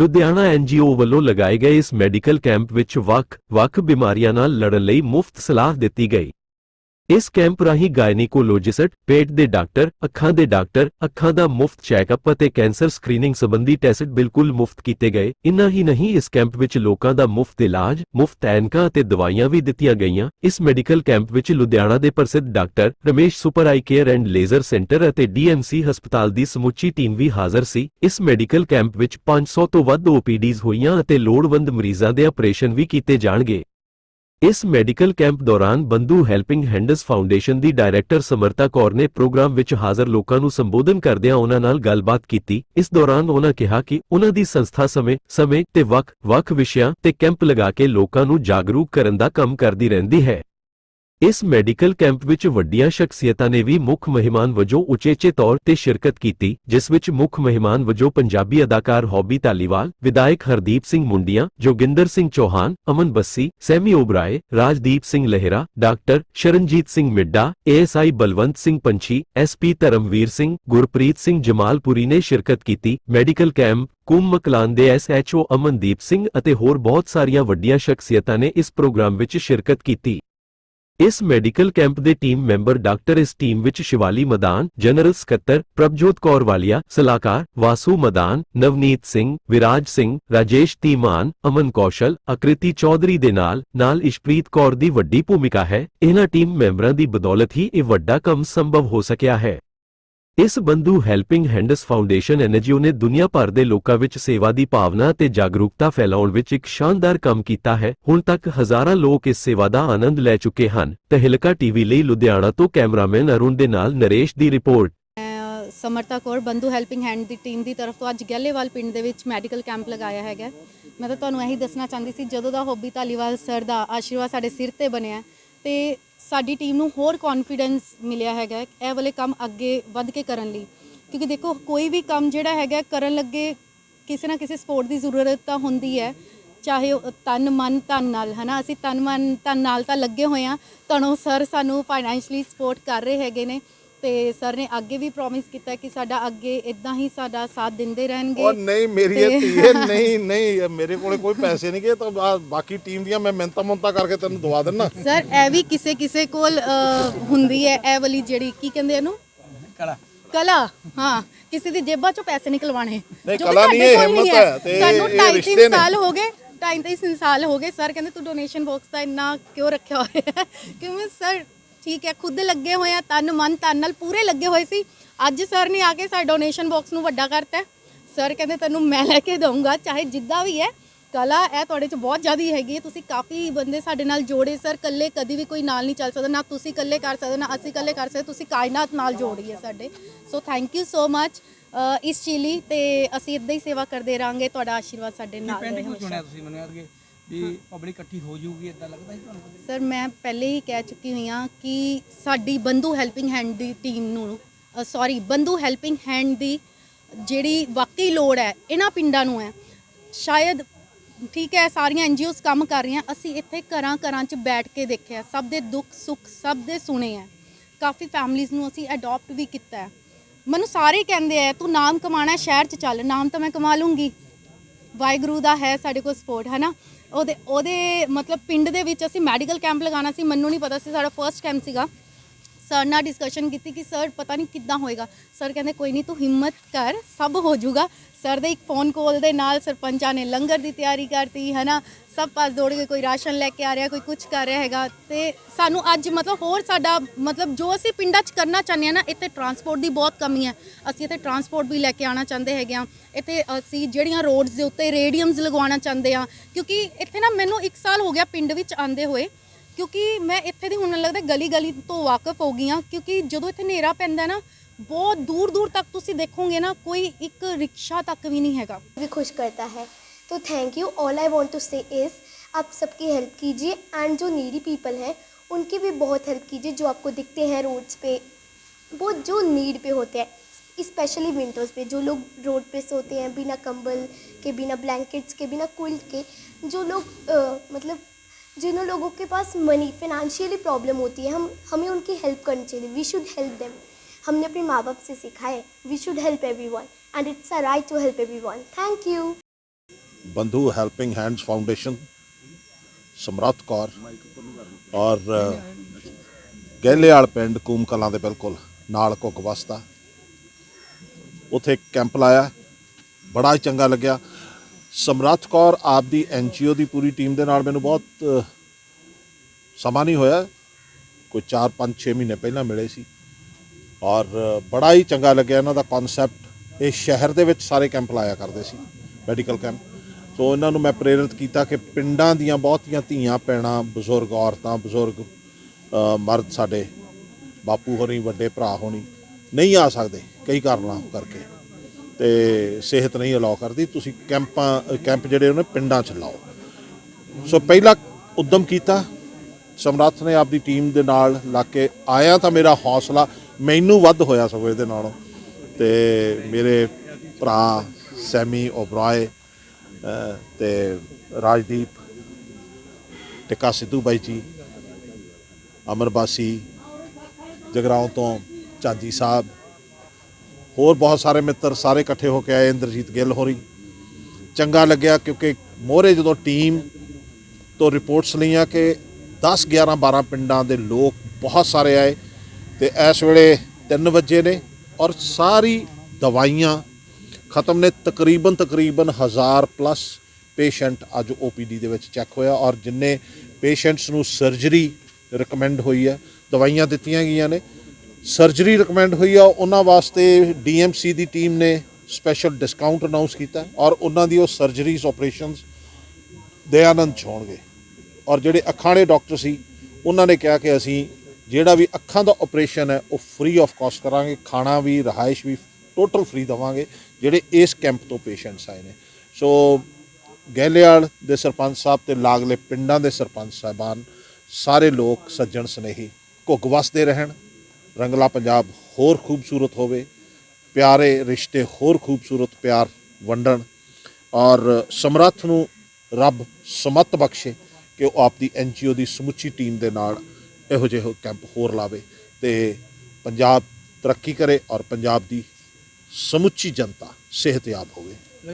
Ludhiana NGO ਵੱਲੋਂ ਲਗਾਏ ਗਏ ਇਸ ਮੈਡੀਕਲ ਕੈਂਪ ਵਿੱਚ ਵੱਖ-ਵੱਖ ਬਿਮਾਰੀਆਂ ਨਾਲ ਲੜਨ ਲਈ ਮੁਫਤ ਸਲਾਹ ਦਿੱਤੀ ਗਈ। ਇਸ ਕੈਂਪ ਰਾਹੀਂ ਗਾਇਨੀਕੋਲੋਜਿਸਟ, ਪੇਟ ਦੇ ਡਾਕਟਰ, ਅੱਖਾਂ ਦੇ ਡਾਕਟਰ, ਅੱਖਾਂ ਦਾ ਮੁਫਤ ਚੈੱਕਅਪ ਅਤੇ ਕੈਂਸਰ ਸਕਰੀਨਿੰਗ ਸੰਬੰਧੀ ਟੈਸਟ ਬਿਲਕੁਲ ਮੁਫਤ ਕੀਤੇ ਗਏ। ਇੰਨਾ ਹੀ ਨਹੀਂ ਇਸ ਕੈਂਪ ਵਿੱਚ ਲੋਕਾਂ ਦਾ ਮੁਫਤ ਇਲਾਜ, ਮੁਫਤ ਐਨਕਾਂ ਅਤੇ ਦਵਾਈਆਂ ਵੀ ਦਿੱਤੀਆਂ ਗਈਆਂ। ਇਸ ਮੈਡੀਕਲ ਕੈਂਪ ਵਿੱਚ ਲੁਧਿਆਣਾ ਦੇ ਪ੍ਰਸਿੱਧ doctor Ramesh super eye care and laser centre ਅਤੇ ਡੀਐਮਸੀ ਹਸਪਤਾਲ ਦੀ ਸਮੁੱਚੀ ਟੀਮ ਵੀ ਹਾਜ਼ਰ ਸੀ। ਇਸ ਮੈਡੀਕਲ ਕੈਂਪ ਵਿੱਚ 500 ਤੋਂ ਵੱਧ ਓਪੀਡੀਜ਼ ਹੋਈਆਂ ਅਤੇ ਲੋੜਵੰਦ ਮਰੀਜ਼ਾਂ ਦੇ ਆਪਰੇਸ਼ਨ ਵੀ ਕੀਤੇ ਜਾਣਗੇ। ਇਸ ਮੈਡੀਕਲ ਕੈਂਪ ਦੌਰਾਨ ਬੰਧੂ ਹੈਲਪਿੰਗ ਹੈਂਡਸ ਫਾਊਂਡੇਸ਼ਨ ਦੀ ਡਾਇਰੈਕਟਰ ਸਮਰਤਾ ਕੌਰ ਨੇ ਪ੍ਰੋਗਰਾਮ ਵਿੱਚ ਹਾਜ਼ਰ ਲੋਕਾਂ ਨੂੰ ਸੰਬੋਧਨ ਕਰਦਿਆਂ ਉਹਨਾਂ ਨਾਲ ਗੱਲਬਾਤ ਕੀਤੀ। ਇਸ ਦੌਰਾਨ ਉਹਨਾਂ ਕਿਹਾ ਕਿ ਉਹਨਾਂ ਦੀ ਸੰਸਥਾ ਸਮੇਂ ਸਮੇਂ ਤੇ ਵੱਖ-ਵੱਖ ਵਿਸ਼ਿਆਂ ਤੇ ਕੈਂਪ ਲਗਾ ਕੇ ਲੋਕਾਂ ਨੂੰ ਜਾਗਰੂਕ ਕਰਨ ਦਾ ਕੰਮ ਕਰਦੀ ਰਹਿੰਦੀ ਹੈ। ਇਸ ਮੈਡੀਕਲ ਕੈਂਪ ਵਿੱਚ ਵੱਡੀਆਂ ਸ਼ਖਸੀਅਤਾਂ ਨੇ ਵੀ ਮੁੱਖ ਮਹਿਮਾਨ ਵਜੋਂ ਉਚੇਚੇ ਤੌਰ ਤੇ ਸ਼ਿਰਕਤ ਕੀਤੀ, ਜਿਸ ਵਿੱਚ ਮੁੱਖ ਮਹਿਮਾਨ ਵਜੋਂ ਪੰਜਾਬੀ ਅਦਾਕਾਰ ਹੌਬੀ ਧਾਲੀਵਾਲ, ਵਿਧਾਇਕ Hardeep Singh Mundian, Joginder Singh Chauhan, Aman Bassi, Sammy Oberoi, Rajdeep Singh Lehra, doctor Sharanjit Singh Midda ASI Balwant Singh Panchhi SP Dharamvir Singh, Gurpreet Singh Jamalpuri ਨੇ ਸ਼ਿਰਕਤ ਕੀਤੀ। ਮੈਡੀਕਲ ਕੈਂਪ, ਕੁੰਮ ਮਕਲਾਨ ਦੇ ਐਸਐਚਓ ਅਮਨਦੀਪ ਸਿੰਘ ਅਤੇ ਹੋਰ ਬਹੁਤ ਸਾਰੀਆਂ ਵੱਡੀਆਂ ਸ਼ਖਸੀਅਤਾਂ ਨੇ ਇਸ ਪ੍ਰੋਗਰਾਮ ਵਿੱਚ ਸ਼ਿਰਕਤ ਕੀਤੀ। ਇਸ ਮੈਡੀਕਲ ਕੈਂਪ ਦੇ ਟੀਮ ਮੈਂਬਰ ਡਾਕਟਰ ਇਸ ਟੀਮ ਵਿੱਚ ਸ਼ਿਵਾਲੀ ਮਦਾਨ, ਜਨਰਲ ਸਕੱਤਰ ਪ੍ਰਭਜੋਤ ਕੌਰ ਵਾਲੀਆ, ਸਲਾਹਕਾਰ ਵਾਸੂ ਮਦਾਨ, ਨਵਨੀਤ ਸਿੰਘ, ਵਿਰਾਜ ਸਿੰਘ, ਰਾਜੇਸ਼ ਧੀਮਾਨ, ਅਮਨ ਕੌਸ਼ਲ, ਅਕ੍ਰਿਤੀ ਚੌਧਰੀ ਦੇ ਨਾਲ ਨਾਲ ਇਸ਼ਪ੍ਰੀਤ ਕੌਰ ਦੀ ਵੱਡੀ ਭੂਮਿਕਾ ਹੈ। ਇਹਨਾਂ ਟੀਮ ਮੈਂਬਰਾਂ ਦੀ ਬਦੌਲਤ ਹੀ ਇਹ ਵੱਡਾ ਕੰਮ ਸੰਭਵ ਹੋ ਸਕਿਆ ਹੈ। ਇਸ Bandhu helping hands foundation NGO ਨੇ ਦੁਨੀਆ ਭਰ ਦੇ ਲੋਕਾਂ ਵਿੱਚ ਸੇਵਾ ਦੀ ਭਾਵਨਾ ਅਤੇ ਜਾਗਰੂਕਤਾ ਫੈਲਾਉਣ ਵਿੱਚ ਇੱਕ ਸ਼ਾਨਦਾਰ ਕੰਮ ਕੀਤਾ ਹੈ। ਹੁਣ ਤੱਕ ਹਜ਼ਾਰਾਂ ਲੋਕ ਇਸ ਸੇਵਾ ਦਾ ਆਨੰਦ ਲੈ ਚੁੱਕੇ ਹਨ। ਤਹਿਲਕਾ ਟੀਵੀ ਲਈ ਲੁਧਿਆਣਾ ਤੋਂ ਕੈਮਰਾਮੈਨ ਅਰੁਣ ਦੇ ਨਾਲ ਨਰੇਸ਼ ਦੀ report. Samrata Kaur, Bandhu helping hand ਦੀ ਟੀਮ ਦੀ ਤਰਫ ਤੋਂ ਅੱਜ ਗੈਲੇਵਾਲ ਪਿੰਡ ਦੇ ਵਿੱਚ ਮੈਡੀਕਲ ਕੈਂਪ ਲਗਾਇਆ ਹੈਗਾ। ਮੈਂ ਤਾਂ ਤੁਹਾਨੂੰ ਇਹੀ ਦੱਸਣਾ ਚਾਹੁੰਦੀ ਸੀ, ਜਦੋਂ ਦਾ ਹੋਬੀ ਧਾਲੀਵਾਲ ਸਰ ਦਾ ਆਸ਼ੀਰਵਾਦ ਸਾਡੇ ਸਿਰ ਤੇ ਬਣਿਆ, ਤੇ ਸਾਡੀ ਟੀਮ ਨੂੰ ਹੋਰ ਕੌਨਫੀਡੈਂਸ ਮਿਲਿਆ ਹੈਗਾ ਇਹ ਵਾਲੇ ਕੰਮ ਅੱਗੇ ਵੱਧ ਕੇ ਕਰਨ ਲਈ। ਕਿਉਂਕਿ ਦੇਖੋ, ਕੋਈ ਵੀ ਕੰਮ ਜਿਹੜਾ ਹੈਗਾ ਕਰਨ ਲੱਗੇ ਕਿਸੇ ਨਾ ਕਿਸੇ ਸਪੋਰਟ ਦੀ ਜ਼ਰੂਰਤ ਤਾਂ ਹੁੰਦੀ ਹੈ। ਚਾਹੇ ਉਹ ਤਨ, ਮਨ, ਧਨ ਨਾਲ, ਹਨਾ? ਅਸੀਂ ਤਨ, ਮਨ, ਧਨ ਨਾਲ ਤਾਂ ਲੱਗੇ ਹੋਏ ਆ ਤੁਹਾਨੂੰ ਸਰ ਸਾਨੂੰ ਫਾਈਨੈਂਸ਼ਲੀ ਸਪੋਰਟ ਕਰ ਰਹੇ ਹੈਗੇ ਨੇ। ਤੇ ਸਰ ਨੇ ਅੱਗੇ ਵੀ ਪ੍ਰੋਮਿਸ ਕੀਤਾ ਕਿ ਸਾਡਾ ਅੱਗੇ ਇਦਾਂ ਹੀ ਸਾਡਾ ਸਾਥ ਦਿੰਦੇ ਰਹਿਣਗੇ। ਉਹ ਨਹੀਂ ਮੇਰੀ ਇਹ ਧੀਏ ਨਹੀਂ ਨਹੀਂ ਇਹ ਮੇਰੇ ਕੋਲੇ ਕੋਈ ਪੈਸੇ ਨਹੀਂ ਤਾਂ ਬਾ- ਬਾਕੀ ਟੀਮ ਦੀਆਂ ਮੈਂ ਮਿਹਨਤਾਂ ਮੁੰਤਾ ਕਰਕੇ ਤੈਨੂੰ ਦਵਾ ਦਿੰਨਾ। ਸਰ ਇਹ ਵੀ ਕਿਸੇ ਕਿਸੇ ਕੋਲ ਹੁੰਦੀ ਹੈ ਇਹ ਵਾਲੀ ਜਿਹੜੀ ਕੀ ਕਹਿੰਦੇ ਇਹਨੂੰ? ਕਲਾ। ਕਲਾ ਹਾਂ ਕਿਸੇ ਦੀ ਜੇਬਾਂ ਚੋਂ ਪੈਸੇ ਨਿਕਲਵਾਣੇ ਨਹੀਂ, ਜੋ ਕਿ ਕਲਾ ਨਹੀਂ, ਸਾਡੇ ਇਹ ਕੋਲ ਹਿੰਮਤ ਹੈ ਤੇ ਸਾਨੂੰ ਇਹ 2.5 ਰਿਸ਼ਤੇ ਨੇ। ਸਾਲ ਹੋ ਗਏ 2.5 ਸਾਲ ਹੋ ਗਏ। ਸਰ ਕਹਿੰਦੇ ਤੂੰ ਡੋਨੇਸ਼ਨ ਬਾਕਸ ਦਾ ਇੰਨਾ ਕਿਉਂ ਰੱਖਿਆ ਹੋਇਆ ਹੈ? ਕਿਉਂਕਿ ਸਰ ਠੀਕ ਹੈ ਖੁਦ ਲੱਗੇ ਹੋਏ ਆ ਤਨ ਮਨ ਤਨ ਨਾਲ ਪੂਰੇ ਲੱਗੇ ਹੋਏ ਸੀ। ਅੱਜ ਸਰ ਨੇ ਆ ਕੇ ਸਾਡੇ ਡੋਨੇਸ਼ਨ ਬਾਕਸ ਨੂੰ ਵੱਡਾ ਕਰਤਾ ਸਰ ਕਹਿੰਦੇ ਤੈਨੂੰ ਮੈਂ ਲੈ ਕੇ ਦਊਂਗਾ ਚਾਹੇ ਜਿੱਦਾਂ ਵੀ ਹੈ। ਕਲਾ ਇਹ ਤੁਹਾਡੇ ਚ ਬਹੁਤ ਜ਼ਿਆਦੀ ਹੈਗੀ ਹੈ। ਤੁਸੀਂ ਕਾਫੀ ਬੰਦੇ ਸਾਡੇ ਨਾਲ ਜੋੜੇ ਸਰ ਇਕੱਲੇ ਕਦੀ ਵੀ ਕੋਈ ਨਾਲ ਨਹੀਂ ਚੱਲ ਸਕਦਾ। ਨਾ ਤੁਸੀਂ ਇਕੱਲੇ ਕਰ ਸਕਦੇ ਨਾ ਅਸੀਂ ਇਕੱਲੇ ਕਰ ਸਕਦੇ। ਤੁਸੀਂ ਕਾਇਨਾਤ ਨਾਲ ਜੋੜੀ ਹੈ ਸਾਡੇ। So thank you so much ਇਸ ਚੀਲੀ ਤੇ ਅਸੀਂ ਇਦਾਂ ਹੀ ਸੇਵਾ ਕਰਦੇ ਰਹਾਂਗੇ। ਤੁਹਾਡਾ ਆਸ਼ੀਰਵਾਦ ਸਾਡੇ ਨਾਲ ਰਹੇ ਹਮੇਸ਼ਾ। ਤੁਸੀਂ? ਮੈਨੂੰ ਵੀ ਪਬਲਿਕ ਇਕੱਠੀ ਹੋ ਜਾਊਗੀ ਇਦਾਂ ਲੱਗਦਾ ਸੀ ਤੁਹਾਨੂੰ ਸਰ ਮੈਂ ਪਹਿਲੇ ਹੀ ਕਹਿ ਚੁੱਕੀ ਹੋਈ ਹਾਂ ਕਿ ਸਾਡੀ ਬੰਧੂ ਹੈਲਪਿੰਗ ਹੈਂਡ ਦੀ ਟੀਮ ਨੂੰ ਸੌਰੀ ਬੰਧੂ ਹੈਲਪਿੰਗ ਹੈਂਡ ਦੀ ਜਿਹੜੀ ਵਾਕਈ ਲੋੜ ਹੈ, ਇਹਨਾਂ ਪਿੰਡਾਂ ਨੂੰ ਹੈ। ਸ਼ਾਇਦ ਠੀਕ ਹੈ, ਸਾਰੀਆਂ ਐਨਜੀਓਜ਼ ਕੰਮ ਕਰ ਰਹੀਆਂ, ਅਸੀਂ ਇੱਥੇ ਘਰਾਂ ਘਰਾਂ 'ਚ ਬੈਠ ਕੇ ਦੇਖਿਆ, ਸਭ ਦੇ ਦੁੱਖ ਸੁੱਖ ਸਭ ਦੇ ਸੁਣੇ ਹੈ। ਕਾਫੀ ਫੈਮਲੀਆਂ ਨੂੰ ਅਸੀਂ ਅਡਾਪਟ ਵੀ ਕੀਤਾ ਹੈ। ਮੈਨੂੰ ਸਾਰੇ ਕਹਿੰਦੇ ਆ, ਤੂੰ ਨਾਮ ਕਮਾਣਾ ਸ਼ਹਿਰ 'ਚ ਚੱਲ, ਨਾਮ ਤਾਂ ਮੈਂ ਕਮਾ ਲੂੰਗੀ। ਵਾਹਿਗੁਰੂ ਦਾ ਹੈ ਸਾਡੇ ਕੋਲ ਸਪੋਰਟ ਹੈ ਨਾ ਉਹਦੇ ਉਹਦੇ ਮਤਲਬ ਪਿੰਡ ਦੇ ਵਿੱਚ ਅਸੀਂ ਮੈਡੀਕਲ ਕੈਂਪ ਲਗਾਉਣਾ ਸੀ, ਮੈਨੂੰ ਨਹੀਂ ਪਤਾ ਸੀ, ਸਾਡਾ ਫਰਸਟ ਕੈਂਪ ਸੀਗਾ। ਸਰ ਨਾਲ ਡਿਸਕਸ਼ਨ ਕੀਤੀ ਕਿ ਸਰ ਪਤਾ ਨਹੀਂ ਕਿੱਦਾਂ ਹੋਏਗਾ। ਸਰ ਕਹਿੰਦੇ ਕੋਈ ਨਹੀਂ ਤੂੰ ਹਿੰਮਤ ਕਰ, ਸਭ ਹੋ ਜਾਊਗਾ। ਸਰ ਦੇ ਇੱਕ ਫੋਨ ਕਾਲ ਦੇ ਨਾਲ ਸਰਪੰਚਾਂ ਨੇ ਲੰਗਰ ਦੀ ਤਿਆਰੀ ਕਰਤੀ ਹੈ ਨਾ ਸਭ ਪਾਸ ਦੌੜ ਕੇ ਕੋਈ ਰਾਸ਼ਨ ਲੈ ਕੇ ਆ ਰਿਹਾ, ਕੋਈ ਕੁਝ ਕਰ ਰਿਹਾ ਹੈਗਾ। ਤੇ ਸਾਨੂੰ ਅੱਜ ਮਤਲਬ ਹੋਰ ਸਾਡਾ ਮਤਲਬ ਜੋ ਅਸੀਂ ਪਿੰਡਾਂ 'ਚ ਕਰਨਾ ਚਾਹੁੰਦੇ ਆ ਨਾ, ਇੱਥੇ ਟਰਾਂਸਪੋਰਟ ਦੀ ਬਹੁਤ ਕਮੀ ਹੈ। ਅਸੀਂ ਇੱਥੇ ਟਰਾਂਸਪੋਰਟ ਵੀ ਲੈ ਕੇ ਆਉਣਾ ਚਾਹੁੰਦੇ ਹੈਗੇ ਆ ਇੱਥੇ ਅਸੀਂ ਜਿਹੜੀਆਂ ਰੋਡਸ ਦੇ ਉੱਤੇ ਰੇਡੀਅਮਸ ਲਗਵਾਉਣਾ ਚਾਹੁੰਦੇ ਆ ਕਿਉਂਕਿ ਇੱਥੇ ਨਾ ਮੈਨੂੰ 1 ਸਾਲ ਹੋ ਗਿਆ ਪਿੰਡ ਵਿੱਚ ਆਂਦੇ ਹੋਏ। ਕਿਉਂਕਿ ਮੈਂ ਇੱਥੇ ਦੀ ਹੁਣ ਲੱਗਦਾ ਗਲੀ ਗਲੀ ਤੋਂ ਵਾਕਿਫ ਹੋ ਗਈ ਹਾਂ ਕਿਉਂਕਿ ਜਦੋਂ ਇੱਥੇ ਹਨੇਰਾ ਪੈਂਦਾ ਨਾ ਬਹੁਤ ਦੂਰ ਦੂਰ ਤੱਕ ਤੁਸੀਂ ਦੇਖੋਗੇ ਨਾ ਕੋਈ ਇੱਕ ਰਿਕਸ਼ਾ ਤੱਕ ਵੀ नहीं हैगा भी खुश करता है तो thank you all I want to say is आप सबकी हेल्प कीजिए एंड जो नीडी पीपल हैं उनकी भी बहुत हेल्प कीजिए जो आपको दिखते हैं रोड्स पे वो जो नीड पे होते हैं स्पेशली विंटर्स पे जो लोग रोड पे सोते हैं बिना कंबल के बिना ब्लैंकेट्स के बिना क्विल्ट के जो लोग अ, मतलब जिन लोगों के पास मनी फिनेंशियली प्रॉब्लम होती है हम हमें उनकी हेल्प करनी चाहिए वी शुड हेल्प देम हमने अपने माँ बाप से सीखा है we should help everyone and it's a right to help everyone thank you Bandhu helping hands foundation Samarth Kaur ਔਰ ਅ, ਗਹਿਲੇਵਾਲ ਪਿੰਡ ਕੂਮ ਕਲਾਂ ਦੇ ਬਿਲਕੁਲ ਨਾਲ ਕੁੱਕ ਵਸਦਾ ਉਥੇ ਕੈਂਪ ਲਾਇਆ ਬੜਾ ਹੀ ਚੰਗਾ ਲੱਗਿਆ ਸਮਰੱਥ ਕੌਰ ਆਪ ਦੀ ਐਨਜੀਓ ਦੀ ਪੂਰੀ ਟੀਮ ਦੇ ਨਾਲ ਮੈਨੂੰ ਬਹੁਤ ਸਮਾਂ ਨਹੀਂ ਹੋਇਆ। ਕੋਈ 4 5 6 ਮਹੀਨੇ ਪਹਿਲਾਂ ਮਿਲੇ ਸੀ। ਔਰ ਬੜਾ ਹੀ ਚੰਗਾ ਲੱਗਿਆ ਇਹਨਾਂ ਦਾ ਕਨਸੈਪਟ ਇਹ ਸ਼ਹਿਰ ਦੇ ਵਿੱਚ ਸਾਰੇ ਕੈਂਪ ਲਾਇਆ ਕਰਦੇ ਸੀ ਮੈਡੀਕਲ ਕੈਂਪ ਸੋ ਇਹਨਾਂ ਨੂੰ ਮੈਂ ਪ੍ਰੇਰਿਤ ਕੀਤਾ ਕਿ ਪਿੰਡਾਂ ਦੀਆਂ ਬਹੁਤੀਆਂ ਧੀਆਂ ਪੈਣਾ ਬਜ਼ੁਰਗ, ਔਰਤਾਂ, ਬਜ਼ੁਰਗ ਮਰਦ ਸਾਡੇ, ਬਾਪੂ ਹੋਣੀ, ਵੱਡੇ ਭਰਾ ਹੋਣੀ, ਨਹੀਂ ਆ ਸਕਦੇ, ਕਈ ਕਾਰਨਾਂ ਕਰਕੇ। ਤੇ ਸਿਹਤ ਨਹੀਂ ਅਲਾਉ ਕਰਦੀ ਤੁਸੀਂ ਕੈਂਪਾਂ ਕੈਂਪ ਜਿਹੜੇ ਉਹਨੇ ਪਿੰਡਾਂ 'ਚ ਲਾਓ। ਸੋ ਪਹਿਲਾ ਉਦਮ ਕੀਤਾ। ਸਮਰੱਥ ਨੇ ਆਪਦੀ ਟੀਮ ਦੇ ਨਾਲ ਲਾ ਕੇ ਆਇਆ ਤਾਂ ਮੇਰਾ ਹੌਸਲਾ ਮੈਨੂੰ ਵੱਧ ਹੋਇਆ ਸਗੋਂ ਇਹਦੇ ਨਾਲੋਂ। ਤੇ ਮੇਰੇ ਭਰਾ ਸੈਮੀ ਓਬਰਾਏ ਅਹ, ਤੇ ਰਾਜਦੀਪ ਟਿੱਕਾ ਸਿੱਧੂ ਬਾਈ ਜੀ ਅਮਰਬਾਸੀ ਜਗਰਾਉਂ ਤੋਂ ਚਾਜੀ ਸਾਹਿਬ ਹੋਰ ਬਹੁਤ ਸਾਰੇ ਮਿੱਤਰ ਸਾਰੇ ਇਕੱਠੇ ਹੋ ਕੇ ਆਏ, ਇੰਦਰਜੀਤ ਗਿੱਲ ਹੋਰੀ। ਚੰਗਾ ਲੱਗਿਆ ਕਿਉਂਕਿ ਮੋਹਰੇ ਜਦੋਂ ਟੀਮ ਤੋਂ ਰਿਪੋਰਟਸ ਲਈਆਂ ਕਿ 10 11 12 ਪਿੰਡਾਂ ਦੇ ਲੋਕ ਬਹੁਤ ਸਾਰੇ ਆਏ ਤੇ ਇਸ ਵੇਲੇ 3 ਵਜੇ ਨੇ ਔਰ ਸਾਰੀ ਦਵਾਈਆਂ ਖਤਮ ਨੇ। ਤਕਰੀਬਨ ਤਕਰੀਬਨ 1000 ਪਲੱਸ ਪੇਸ਼ੈਂਟ ਅੱਜ ਓਪੀਡੀ ਦੇ ਵਿੱਚ ਚੈੱਕ ਹੋਇਆ ਔਰ ਜਿੰਨੇ ਪੇਸ਼ੈਂਟਸ ਨੂੰ ਸਰਜਰੀ ਰეკਮੈਂਡ ਹੋਈ ਹੈ, ਦਵਾਈਆਂ ਦਿੱਤੀਆਂ ਗਈਆਂ ਨੇ। ਸਰਜਰੀ ਰეკਮੈਂਡ ਹੋਈ ਆ, ਉਹਨਾਂ ਵਾਸਤੇ ਡੀਐਮਸੀ ਦੀ ਟੀਮ ਨੇ ਸਪੈਸ਼ਲ ਡਿਸਕਾਊਂਟ ਅਨਾਉਂਸ ਕੀਤਾ ਔਰ ਉਹਨਾਂ ਦੀ ਉਹ ਸਰਜਰੀਜ਼ ਆਪਰੇਸ਼ਨਸ ਦਇਆਨੰਦ 'ਚ ਹੋਣਗੇ। ਔਰ ਜਿਹੜੇ ਅੱਖਾਂ ਦੇ ਡਾਕਟਰ ਸੀ, ਉਹਨਾਂ ਨੇ ਕਿਹਾ ਕਿ ਅਸੀਂ ਜਿਹੜਾ ਵੀ ਅੱਖਾਂ ਦਾ ਆਪਰੇਸ਼ਨ ਹੈ, ਉਹ ਫ੍ਰੀ ਆਫ ਕਾਸਟ ਕਰਾਂਗੇ, ਖਾਣਾ ਵੀ, ਰਹਾਇਸ਼ ਵੀ ਟੋਟਲ ਫ੍ਰੀ ਦਵਾਂਗੇ, ਜਿਹੜੇ ਇਸ ਕੈਂਪ ਤੋਂ ਪੇਸ਼ੈਂਟਸ ਆਏ ਨੇ। ਸੋ ਗਹਿਲਿਆਲ ਦੇ ਸਰਪੰਚ ਸਾਹਿਬ ਤੇ ਲਾਗਲੇ ਪਿੰਡਾਂ ਦੇ ਸਰਪੰਚ ਸਾਹਿਬਾਨ, ਸਾਰੇ ਲੋਕ, ਸੱਜਣ ਸਨੇਹੀ, ਘੁੱਗ ਵਸਦੇ ਰਹਿਣ ਰੰਗਲਾ ਪੰਜਾਬ ਹੋਰ ਖੂਬਸੂਰਤ ਹੋਵੇ, ਪਿਆਰੇ ਰਿਸ਼ਤੇ ਹੋਰ ਖੂਬਸੂਰਤ, ਪਿਆਰ ਵੰਡਣ ਔਰ ਸਮਰੱਥ ਨੂੰ ਰੱਬ ਸਮਤ ਬਖਸ਼ੇ ਕਿ ਉਹ ਆਪਦੀ ਐਨਜੀਓ ਦੀ ਸਮੁੱਚੀ ਟੀਮ ਦੇ ਨਾਲ ਇਹੋ ਜਿਹੇ ਕੈਂਪ ਹੋਰ ਲਾਵੇ ਤੇ ਪੰਜਾਬ ਤਰੱਕੀ ਕਰੇ ਔਰ ਪੰਜਾਬ ਦੀ ਸਮੁੱਚੀ ਜਨਤਾ ਸਿਹਤਯਾਬ ਹੋਵੇ।